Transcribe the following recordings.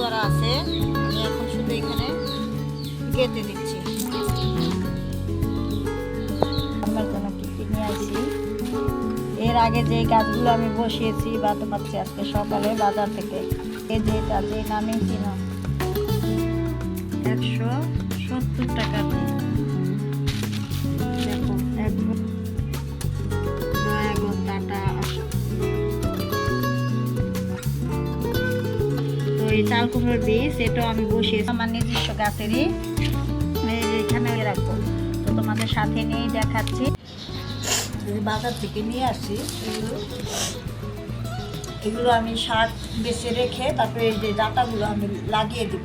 করা আছে। আমি এখন শুধু এখানে গেঁথে দিচ্ছি আমার জন্য কি কি নিয়ে আসি? এর আগে যে গাছগুলো আমি বসিয়েছি বা তোমাচ্ছে আজকে সকালে বাজার থেকে, এই যে এটা, যে নামে কিনো একশো সত্তর টাকা। দেখো এক এই চাল কুমড়োর বীজ এটাও আমি বসিয়েছি আমার নিজস্ব গাছেরই এখানে রাখব। তো তোমাদের সাথে নিয়েই দেখাচ্ছি। বাজার থেকে নিয়ে আসছি এগুলো। এগুলো আমি শাক বেছে রেখে তারপরে এই যে ডাটাগুলো আমি লাগিয়ে দিব।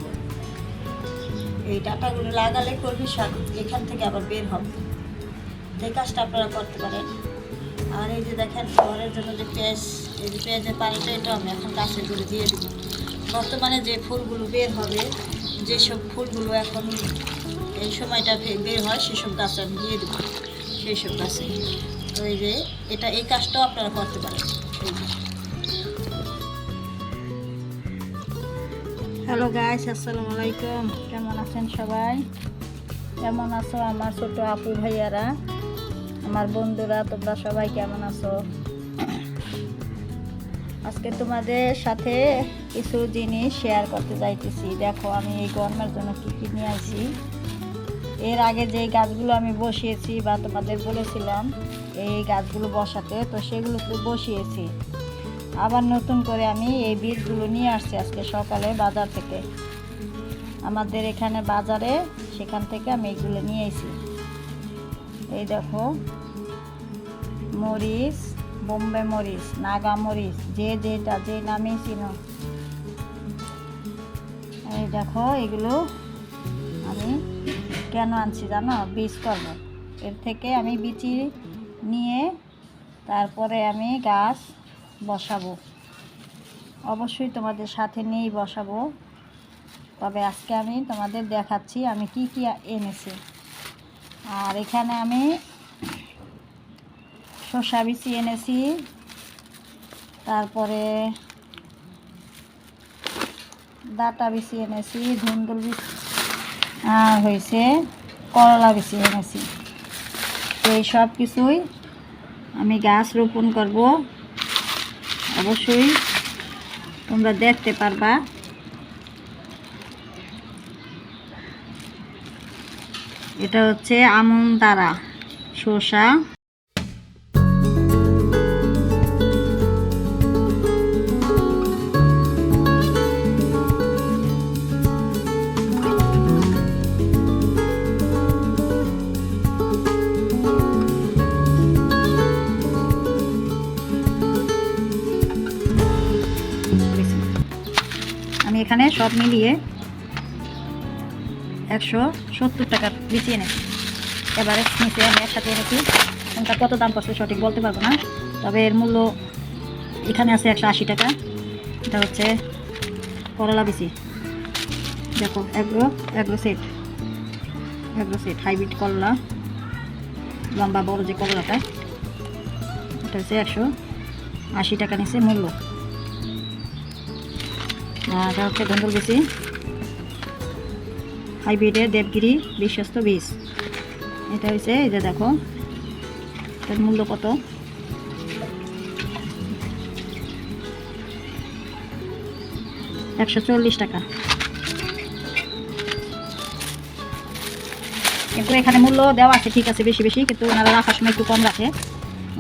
এই ডাটাগুলো লাগালে কলমি শাক এখান থেকে আবার বের হবে। এই কাজটা আপনারা করতে পারেন। আর এই যে দেখেন, ঘরের জন্য যে পেঁয়াজ, এই যে পেঁয়াজের পানিটা এটা আমি এখন গাছেরগুলো দিয়ে দিব। বর্তমানে যে ফুলগুলো বের হবে, যেসব ফুলগুলো এখন এই সময়টা বের হয়, সেসব গাছ আমি দিয়ে দেবো। সেই সব গাছে। তো এই যে এটা, এই কাজটাও আপনারা করতে পারেন। হ্যালো গাইস, আসসালামু আলাইকুম। কেমন আছেন সবাই? কেমন আছো আমার ছোট আপু ভাইয়ারা? আমার বন্ধুরা, তোমরা সবাই কেমন আছো? আজকে তোমাদের সাথে কিছু জিনিস শেয়ার করতে যাইতেছি। দেখো, আমি এই গরমের জন্য কী কী নিয়ে আসি। এর আগে যে গাছগুলো আমি বসিয়েছি বা তোমাদের বলেছিলাম, এই গাছগুলো বসাতে, তো সেগুলো তো বসিয়েছি। আবার নতুন করে আমি এই বীজগুলো নিয়ে আসছি আজকে সকালে বাজার থেকে। আমাদের এখানে বাজারে, সেখান থেকে আমি এইগুলো নিয়ে এসেছি এই দেখো, মরিচ বোম্বে মরিচ, নাগা মরিচ, যে যেটা, যে নামেই চিনো। এই দেখো, এগুলো আমি কেন আনছি জানো? বীজ করব। এর থেকে আমি বিচি নিয়ে তারপরে আমি গাছ বসাবো। অবশ্যই তোমাদের সাথে নিয়েই বসাবো। তবে আজকে আমি তোমাদের দেখাচ্ছি আমি কি কি এনেছি। আর এখানে আমি শসা বিচি এনেছি। তারপরে ডাটা বিচি এনেছি, ধুন্দুল হয়েছে, করলা বিচি এনেছি। তো এই সব কিছুই আমি গাছ রোপণ করব। অবশ্যই তোমরা দেখতে পারবা। এটা হচ্ছে আমন তারা শসা। আমি এখানে সব মিলিয়ে একশো সত্তর টাকা বেশি এনেছি। এবারে নিচে আমি একসাথে এনেছি। কোনটা কত দাম পড়ছে সঠিক বলতে পারব না। তবে এর মূল্য এখানে আছে একশো আশি টাকা। এটা হচ্ছে করলা বেশি। দেখো, agro agro set. Agro set, hybrid করলা। লম্বা বড় যে করলাটা, এটা হচ্ছে একশো আশি টাকা নিচে মূল্য। হচ্ছে বেশি। হাইব্রিডের দেবগিরি বিশ্বস্ত বীজ। এটা হচ্ছে এই যে দেখো, এটার মূল্য কত? একশো চল্লিশ টাকা। কিন্তু এখানে মূল্য দেওয়া আছে, ঠিক আছে, বেশি বেশি, কিন্তু ওনারা রাখার সময় একটু কম রাখে।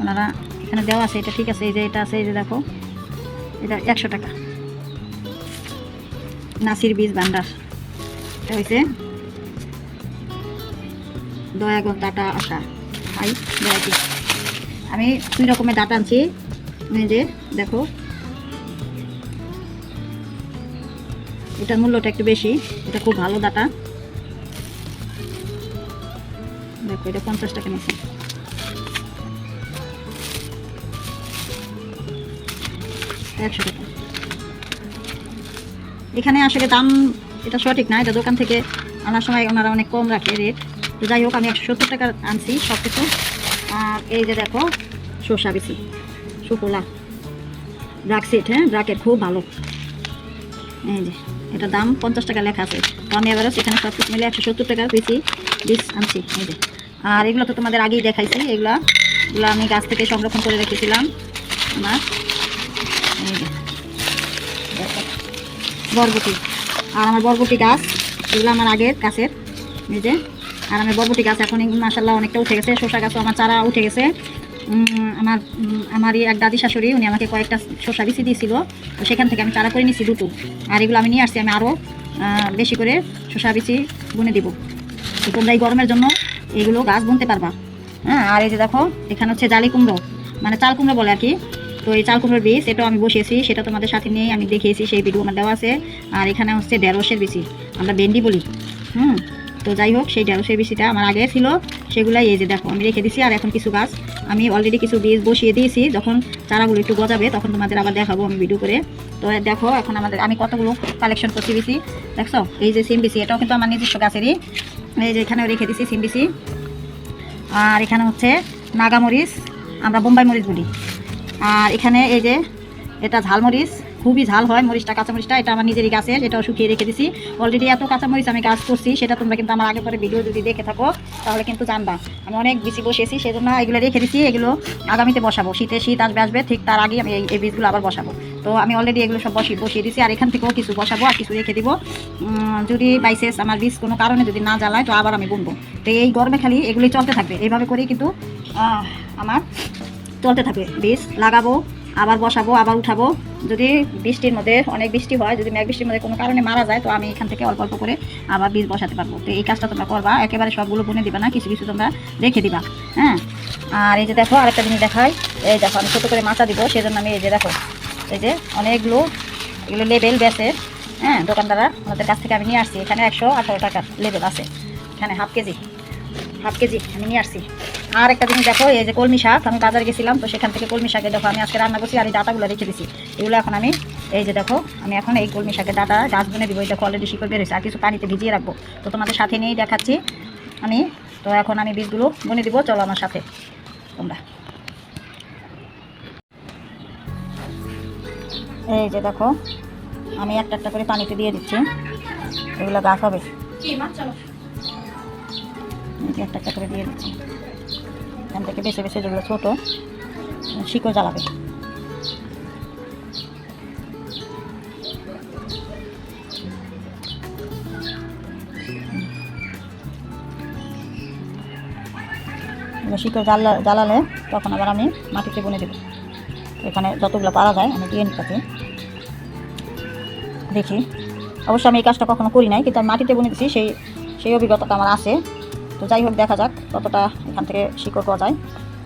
ওনারা এখানে দেওয়া আছে, এটা ঠিক আছে, এই যে এটা আছে, এই যে দেখো, এটা একশো টাকা। নাসির বীজ ভান্ডার। এটা হয়েছে দয়াগন ডাটা আসা হাই ভ্যারাইটি আমি দুই রকমের ডাটা আনছি। যে, দেখো। এটার মূল্যটা একটু বেশি, এটা খুব ভালো ডাটা দেখো, এটা পঞ্চাশ টাকা নিচ্ছে একশো টাকা। এখানে আসলে দাম, এটা সঠিক না, এটা দোকান থেকে আনার সময় ওনারা অনেক কম রাখে রেট তো যাই হোক, আমি একশো সত্তর টাকা আনছি সব কিছু আর এই যে দেখো, শসা বেশি সুফলা ব্রাক সেট হ্যাঁ? ব্রাকের খুব ভালো। এই যে, এটা দাম পঞ্চাশ টাকা লেখা আছে। তো আমি এবারে সেখানে সব কিছু মিলে একশো সত্তর টাকা বেশি বীজ আনছি, এই যে। আর এগুলো তো তোমাদের আগেই দেখাইছি, এগুলা, এগুলো আমি গাছ থেকে সংরক্ষণ করে রেখেছিলাম। আমার বরবটি। আর আমার বরবটি গাছ, এগুলো আমার আগের গাছের যে। আর আমার বরবটি গাছ এখন মাসাল্লাহ অনেকটা উঠে গেছে, শসা গাছও আমার চারা উঠে গেছে। আমার আমারই এক দাদি শাশুড়ি, উনি আমাকে কয়েকটা শসা বিচি দিয়েছিল। তো সেখান থেকে আমি চারা করে নিয়েছি দুটো। আর এগুলো আমি নিয়ে আসছি, আমি আরও বেশি করে শসা বিচি বুনে দিব। তো তোমরা এই গরমের জন্য এগুলো গাছ বুনতে পারবা। হ্যাঁ আর এই যে দেখো, এখানে হচ্ছে জালি কুমড়ো মানে চাল কুমড়ো বলে আর কি। তো এই চাল কুমড়োর বীজ, এটাও আমি বসিয়েছি, সেটা তোমাদের সাথে নিয়ে আমি দেখিয়েছি, সেই ভিডিও আমার দেওয়া আছে। আর এখানে হচ্ছে ঢেঁড়সের বিচি, আমরা ভেন্ডি বলি। হুম? তো যাই হোক, সেই ঢেঁড়সের বিচিটা আমার আগে ছিল, সেগুলাই এই যে দেখো, আমি রেখে দিছি, আর এখন কিছু গাছ। আমি অলরেডি কিছু বীজ বসিয়ে দিয়েছি, যখন চারাগুলো একটু গজাবে, তখন তোমাদের আবার দেখাবো আমি ভিডিও করে। তো দেখো, এখন আমাদের, আমি কতগুলো কালেকশন করছি বিচি, দেখছ? এই যে সিম বিচি, এটাও কিন্তু আমার নিজস্ব গাছেরই। এই যে এখানেও রেখে দিছি সিম বিচি। আর এখানে হচ্ছে নাগামরিচ আমরা বোম্বাই মরিচ বলি। আর এখানে এই যে এটা ঝালমরিচ খুবই ঝাল হয় মরিচটা, কাঁচামরিচটা, এটা আমার নিজেরই গাছের, এটাও শুকিয়ে রেখে দিছি। অলরেডি এত কাঁচামরিচ আমি গাছ করছি, সেটা তোমরা কিন্তু আমার আগে পরে ভিডিও যদি দেখে থাকো, তাহলে কিন্তু জানবা। আমি অনেক বেশি বসেছি সেই জন্য এগুলো রেখে দিছি, এগুলো আগামীতে বসাবো। শীতে শীত আসবে আসবে, ঠিক তার আগে আমি এই বীজগুলো আবার বসাবো। তো আমি অলরেডি এগুলো সব বসিয়ে বসিয়ে দিছি, আর এখান থেকেও কিছু বসাবো, আর কিছু রেখে দিব। যদি বাইসেস আমার বীজ কোনো কারণে যদি না জ্বালায়, তো আবার আমি বুনবো। তো এই গরমে খালি এগুলি চলতে থাকবে। এইভাবে করেই কিন্তু আমার চলতে থাকবে বীজ লাগাবো, আবার বসাবো, আবার উঠাবো। যদি বৃষ্টির মধ্যে অনেক বৃষ্টি হয়, যদি মেঘ বৃষ্টির মধ্যে কোনো কারণে মারা যায়, তো আমি এখান থেকে অল্প অল্প করে আবার বীজ বসাতে পারব। তো এই কাজটা তোমরা করবা, একেবারে সবগুলো বুনে দিবা না, কিছু কিছু তোমরা রেখে দিবা হ্যাঁ? আর এই যে দেখো, আরেকটা জিনিস দেখাই। এই দেখো, আমি ছোটো করে মাচা দিব, সেজন্য আমি এই যে দেখো, এই যে অনেকগুলো, এগুলো লেবেল বেছে হ্যাঁ দোকানদাররা ওনাদের কাছ থেকে আমি নিয়ে আসছি। এখানে একশো আঠারো টাকার লেবেল আছে। এখানে হাফ কেজি হাফ কেজি আমি নিয়ে আসছি। আর একটা জিনিস দেখো এই যে কলমি শাক আমি বাজারে গেছিলাম তো সেখান থেকে কলমি শাকের দেখো আমি আজকে রান্না করছি আর এই ডাটাগুলো রেখে দিছি। এগুলো এখন আমি এই যে দেখো আমি এখন এই কলমি শাকের ডাটা গাছ বুনে দিব দেখো অলরেডি শিকড় বেরোছে আর কিছু পানিতে ভিজিয়ে রাখব। তো তোমাদের সাথে নিয়েই দেখাচ্ছি আমি তো এখন আমি বীজগুলো বুনে দিব চলো আমার সাথে তোমরা। এই যে দেখো আমি একটা একটা করে পানিতে দিয়ে দিচ্ছি এগুলো গাছ হবে। একটা একটা করে দিয়ে দিচ্ছি। এখান থেকে বেছে বেছে যেগুলো ছোটো, শিকড় জ্বালাবে। শিকড় জ্বালা, জ্বালালে তখন আবার আমি মাটিতে বুনে দেবো। এখানে যতগুলো পারা যায়, আমি দিয়ে নিতে দেখি। অবশ্য আমি এই কাজটা কখনো করি নাই, কিন্তু আমি মাটিতে বুনে দিচ্ছি সেই সেই অভিজ্ঞতাটা আমার আছে। তো যাই হোক, দেখা যাক কতটা এখান থেকে শিকড় পাওয়া যায়।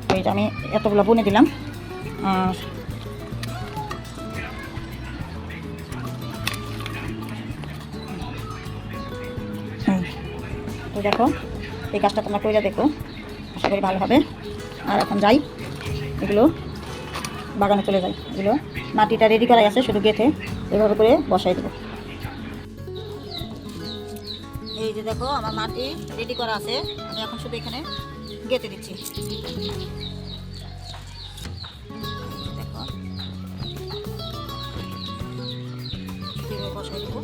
তো যে আমি এতগুলো বুনে দিলাম। আর তো দেখো, এই কাজটা তোমরা করে দেখো। আশা করি ভালো হবে। আর এখন যাই, এগুলো বাগানে চলে যাই। এগুলো মাটিটা রেডি করাই আছে, শুধু গেঁথে। এভাবে করে বসাই দেবো। দেখো, আমার মাটি রেডি করা আছে। আমি এখন শুধু এখানে গেঁথে দিচ্ছি। দেখো। বসাই দেবো?